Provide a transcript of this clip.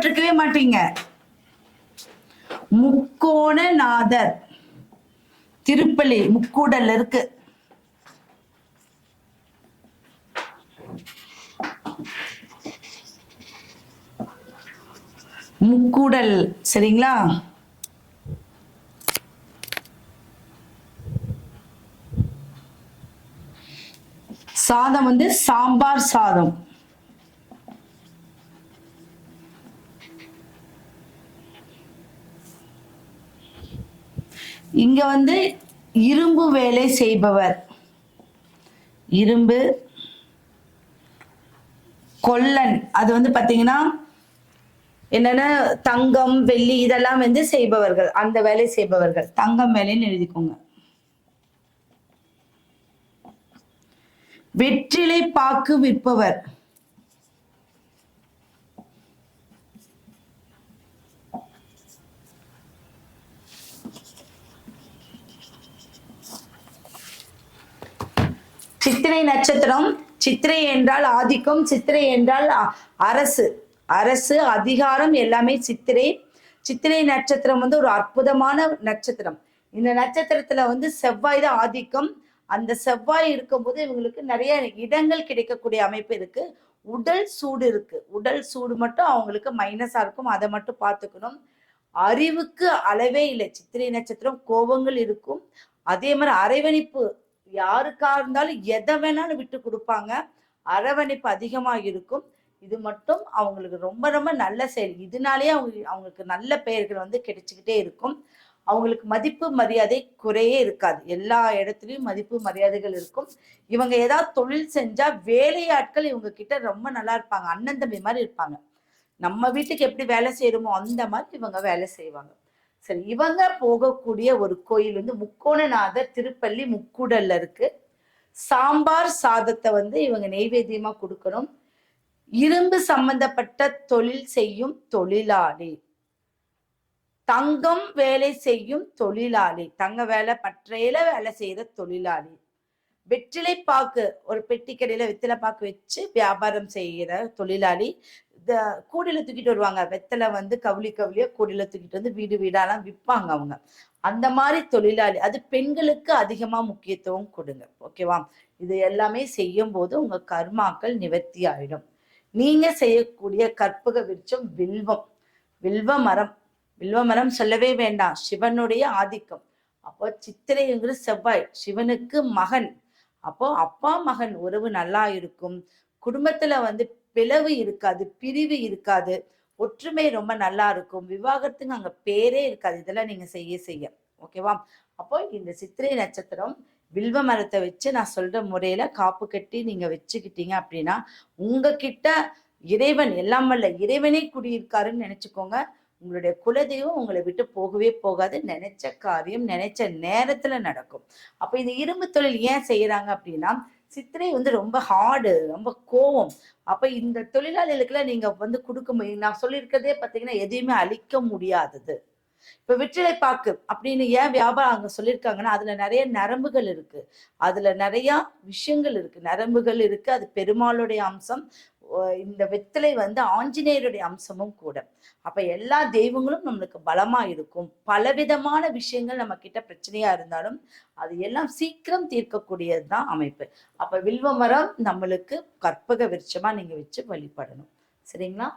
படிங்க முக்கோணநாதர். திருப்பலி முக்கூடல் இருக்கு. முக்கூடல் சரிங்களா? சாதம் வந்து சாம்பார் சாதம். இங்க வந்து இரும்பு வேலை செய்பவர். இரும்பு கொல்லன். அது வந்து பாத்தீங்கன்னா என்னன்னா தங்கம் வெள்ளி இதெல்லாம் வந்து செய்பவர்கள். அந்த வேலை செய்பவர்கள். தங்கம் வேலைன்னு எழுதிக்கோங்க. வெற்றிலை பாக்கு விற்பவர். சித்திரை நட்சத்திரம் சித்திரை என்றால் ஆதிக்கம் சித்திரை என்றால் அ- அரசு. அரசு அதிகாரம் எல்லாமே சித்திரை. சித்திரை நட்சத்திரம் வந்து ஒரு அற்புதமான நட்சத்திரம். இந்த நட்சத்திரத்துல வந்து செவ்வாய் தான் ஆதிக்கம். அந்த செவ்வாய் இருக்கும்போது இவங்களுக்கு நிறைய இடங்கள் கிடைக்கக்கூடிய அமைப்பு இருக்கு. உடல் சூடு இருக்கு. உடல் சூடு மட்டும் அவங்களுக்கு மைனஸா இருக்கும். அதை மட்டும் பார்த்துக்கணும். அறிவுக்கு அளவே இல்லை. சித்திரை நட்சத்திரம் கோபங்கள் இருக்கும். அதே மாதிரி அரவணைப்பு யாருக்கா இருந்தாலும் எதை வேணாலும் விட்டு கொடுப்பாங்க. அரவணைப்பு அதிகமாக இருக்கும். இது மட்டும் அவங்களுக்கு ரொம்ப ரொம்ப நல்ல செயல். இதனாலேயே அவங்க அவங்களுக்கு நல்ல பெயர்கள் வந்து கிடைச்சிக்கிட்டே இருக்கும். அவங்களுக்கு மதிப்பு மரியாதை குறையே இருக்காது. எல்லா இடத்துலையும் மதிப்பு மரியாதைகள் இருக்கும். இவங்க ஏதாவது தொழில் செஞ்சா வேலையாட்கள் இவங்க கிட்ட ரொம்ப நல்லா இருப்பாங்க. அண்ணன் தம்பி மாதிரி இருப்பாங்க. நம்ம வீட்டுக்கு எப்படி வேலை செய்யறோமோ அந்த மாதிரி இவங்க வேலை செய்வாங்க. சரி இவங்க போகக்கூடிய ஒரு கோயில் வந்து முக்கோணநாதர் திருப்பள்ளி முக்கூடல்ல இருக்கு. சாம்பார் சாதத்தை வந்து இவங்க நெய்வேத்தியமா கொடுக்கணும். இரும்பு சம்பந்தப்பட்ட தொழில் செய்யும் தொழிலாளி. தங்கம் வேலை செய்யும் தொழிலாளி. தங்க வேலை பற்றையில வேலை செய்யற தொழிலாளி. வெற்றிலை பாக்கு ஒரு பெட்டி கடையில வெற்றிலை பாக்கு வச்சு வியாபாரம் செய்கிற தொழிலாளி. கூடையில தூக்கிட்டு வருவாங்க. வெத்தலை வந்து கவுளி கவுளியா கூடையில தூக்கிட்டு வந்து வீடு வீடாலாம் விற்பாங்க அவங்க. அந்த மாதிரி தொழிலாளி அது பெண்களுக்கு அதிகமா முக்கியத்துவம் கொடுங்க. ஓகேவா இது எல்லாமே செய்யும் போது உங்க கர்மாக்கள் நிவர்த்தி ஆயிடும். நீங்க செய்யக்கூடிய கற்பக விருட்சம் வில்வம். வில்வ மரம். வில்வ மரம் சொல்லவே வேண்டாம். சிவனுடைய ஆதிக்கம். அப்போ சித்திரைங்கிற செவ்வாய். சிவனுக்கு மகன். அப்போ அப்பா மகன். உறவு நல்லா இருக்கும். குடும்பத்துல வந்து பிளவு இருக்காது பிரிவு இருக்காது. ஒற்றுமை ரொம்ப நல்லா இருக்கும். விவாகரத்துக்கு அங்க பேரே இருக்காது. இதெல்லாம் நீங்க செய்ய செய்ய. ஓகேவா? அப்போ இந்த சித்திரை நட்சத்திரம் வில்வ மரத்தை வச்சு நான் சொல்ற முறையில காப்பு கட்டி நீங்க வச்சுக்கிட்டீங்க அப்படின்னா உங்ககிட்ட இறைவன் எல்லாம் வல்ல இறைவனே குடியிருக்காருன்னு நினைச்சுக்கோங்க. உங்களுடைய குலதெய்வம் உங்களை விட்டு போகவே போகாது. நினைச்ச காரியம் நினைச்ச நேரத்துல நடக்கும். அப்ப இந்த இரும்பு தொழில் ஏன் செய்யறாங்க அப்படின்னா சித்திரை வந்து ரொம்ப ஹார்டு ரொம்ப கோவம். அப்ப இந்த தொழிலாளிகளுக்குலாம் நீங்க வந்து கொடுக்க முடியும் நான் சொல்லியிருக்கிறதே பாத்தீங்கன்னா எதையுமே அழிக்க முடியாதது. இப்ப வெற்றிலை பாக்கு அப்படின்னு ஏன் வியாபாரம் அங்க சொல்லியிருக்காங்கன்னா அதுல நிறைய நரம்புகள் இருக்கு. அதுல நிறைய விஷயங்கள் இருக்கு. நரம்புகள் இருக்கு அது பெருமாளுடைய அம்சம். இந்த வெத்தலை வந்து ஆஞ்சநேயருடைய அம்சமும் கூட. அப்ப எல்லா தெய்வங்களும் நம்மளுக்கு பலமா இருக்கும். பலவிதமான விஷயங்கள் நம்ம கிட்ட பிரச்சனையா இருந்தாலும் அது எல்லாம் சீக்கிரம் தீர்க்கக்கூடியதுதான் அமைப்பு. அப்ப வில்வ மரம் நம்மளுக்கு கற்பக விருட்சமா நீங்க வச்சு வழிபடணும். சரிங்களா?